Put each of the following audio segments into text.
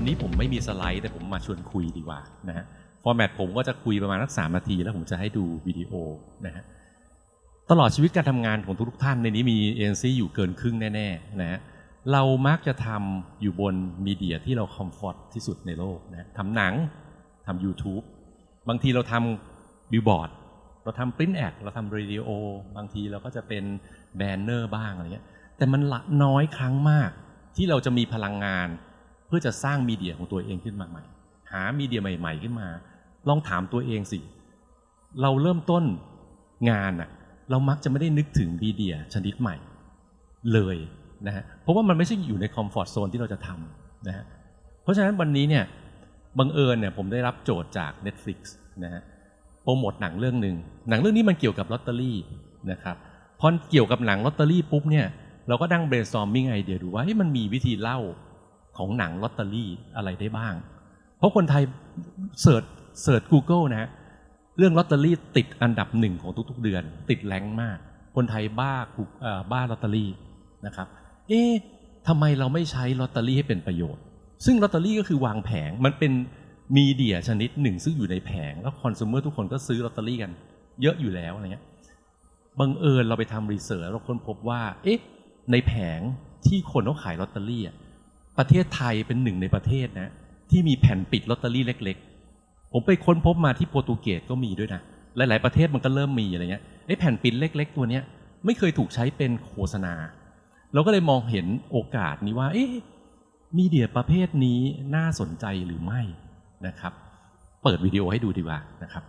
วันนี้ผมไม่มีสไลด์ แต่ผมมาชวนคุยดีกว่านะฮะฟอร์แมตผมก็จะคุยประมาณสักสามนาที แล้วผมจะให้ดูวิดีโอนะฮะตลอดชีวิตการทำงานของทุกๆท่านในนี้มีเอ็นซีอยู่เกินครึ่งแน่ๆนะฮะเรามักจะทำอยู่บนมีเดียที่เราคอมฟอร์ตที่สุดในโลกนะทำหนังทำ YouTube บางทีเราทำบิลบอร์ดเราทำปริ้นแอดเราทำเรดิโอบางทีเราก็จะเป็นแบนเนอร์บ้างอะไรเงี้ยแต่มันละน้อยครั้งมากที่เราจะมีพลังงาน เพื่อจะสร้างมีเดียของตัวเองขึ้นมาใหม่ หามีเดียใหม่ ๆ ขึ้นมา ลองถามตัวเองสิ เราเริ่มต้นงานอะเรามักจะไม่ได้นึกถึงมีเดียชนิดใหม่เลยนะฮะเพราะว่ามันไม่ใช่อยู่ในคอมฟอร์ทโซนที่เราจะทำนะฮะเพราะฉะนั้นวันนี้เนี่ยบังเอิญเนี่ยผมได้รับโจทย์จาก Netflix นะฮะโปรโมทหนังเรื่องหนึ่งหนังเรื่องนี้มันเกี่ยวกับลอตเตอรี่นะครับพอเกี่ยวกับหนังลอตเตอรี่ปุ๊บเนี่ยเราก็ดั้ง brainstorming ไอเดียดูว่าเฮ้ยมันมีวิธีเล่า ของหนังลอตเตอรี่อะไรได้บ้าง เพราะคนไทยเสิร์ชเสิร์ช Google นะฮะเรื่องลอตเตอรี่ติดอันดับหนึ่งของทุกๆเดือน ติดแรงมาก คนไทยบ้าบ้าลอตเตอรี่นะครับ เอ๊ะทำไมเราไม่ใช้ลอตเตอรี่ให้เป็นประโยชน์ ซึ่งลอตเตอรี่ก็คือวางแผงมันเป็นมีเดียชนิดหนึ่งซึ่งอยู่ในแผง แล้วคอน sumer ทุกคนก็ซื้อลอตเตอรี่กัน เยอะอยู่แล้วอะไรเงี้ยบังเอิญเราไปทำรีเสิร์ชเราค้นพบว่า เอ๊ะ ในแผงที่คนเขาขายลอตเตอรี่อะ ประเทศไทยเป็นหนึ่งในประเทศนะที่มีแผ่นปิดลอตเตอรี่เล็ก ๆ ผมไปค้นพบมาที่โปรตุเกสก็มีด้วยนะหลาย ๆ ประเทศมันก็เริ่มมีอะไรเงี้ยไอ้แผ่นปิดเล็ก ๆ ตัวเนี้ยไม่เคยถูกใช้เป็นโฆษณา เราก็เลยมองเห็นโอกาสนี้ว่า เอ๊ะมีเดียประเภทนี้น่าสนใจหรือไม่นะครับ เปิดวิดีโอให้ดูดีกว่านะครับ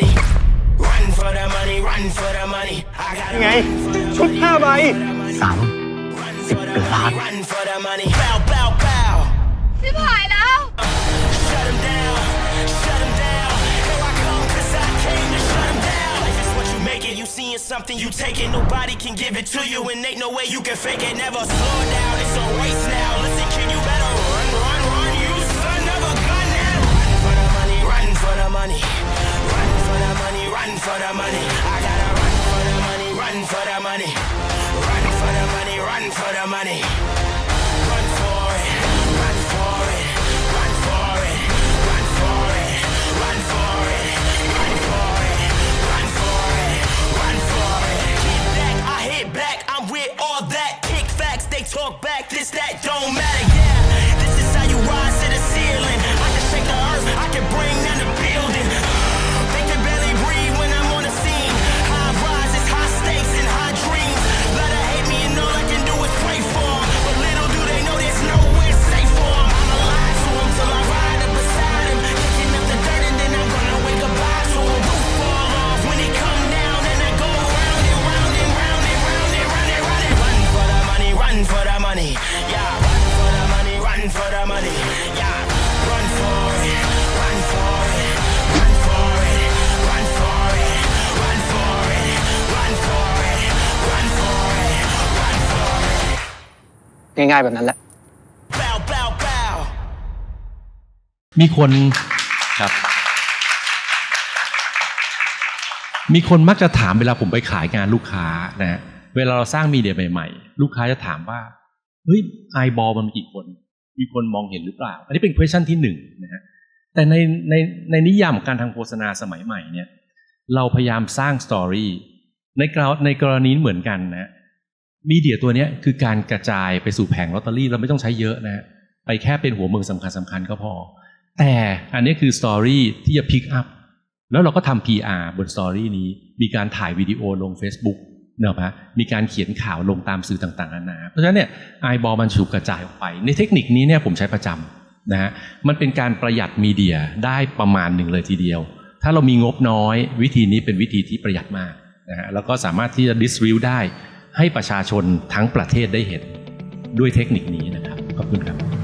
money. Run for the money, run for the money. I gotta ไง run for the ชุด money, ห้าใบ สาม run for the money, run for the money. Bow, bow, bow. พี่ผายแล้ว Shut 'em down, shut 'em down. Here I come, 'cause I came to shut 'em down. Life is what you make it, you seeing something, you take it. Nobody can give it to you, and ain't no way you can fake it. Never slow down, it's a race now. Money. Run for the money, run for the money. ง่ายๆแบบนั้นแหละ Bow, bow, bow. มีคนครับ มีคนมักจะถามเวลาผมไปขายงานลูกค้านะฮะเวลาเราสร้างมีเดียใหม่ๆ ลูกค้าจะถามว่าเฮ้ยไอบอลมันมีกี่คน มีคนมองเห็นหรือเปล่า อันนี้เป็น question ที่หนึ่งนะฮะแต่ในในในนิยามของการทำโฆษณาสมัยใหม่เนี่ย เราพยายามสร้างสตอรี่ในกรในกรณีเหมือนกันนะ มีเดียตัวนี้คือการกระจายไปสู่แผงลอตเตอรี่เราไม่ต้องใช้เยอะนะฮะไปแค่เป็นหัวเมืองสำคัญสำคัญก็พอ แต่อันนี้คือสตอรี่ที่จะพิกอัพแล้วเราก็ทำ PR บนสตอรี่นี้ มีการถ่ายวิดีโอลง Facebook เนอะปะมีการเขียนข่าวลงตามสื่อต่างๆนานา เพราะฉะนั้นเนี่ยไอบอลมันถูกกระจายออกไป ในเทคนิคนี้เนี่ยผมใช้ประจำนะฮะมันเป็นการประหยัดมีเดียได้ประมาณหนึ่งเลยทีเดียว ถ้าเรามีงบน้อย วิธีนี้เป็นวิธีที่ประหยัดมากนะฮะแล้วก็สามารถที่จะ distribute ได้ ให้ประชาชนทั้งประเทศได้เห็นด้วยเทคนิคนี้นะครับ ขอบคุณครับ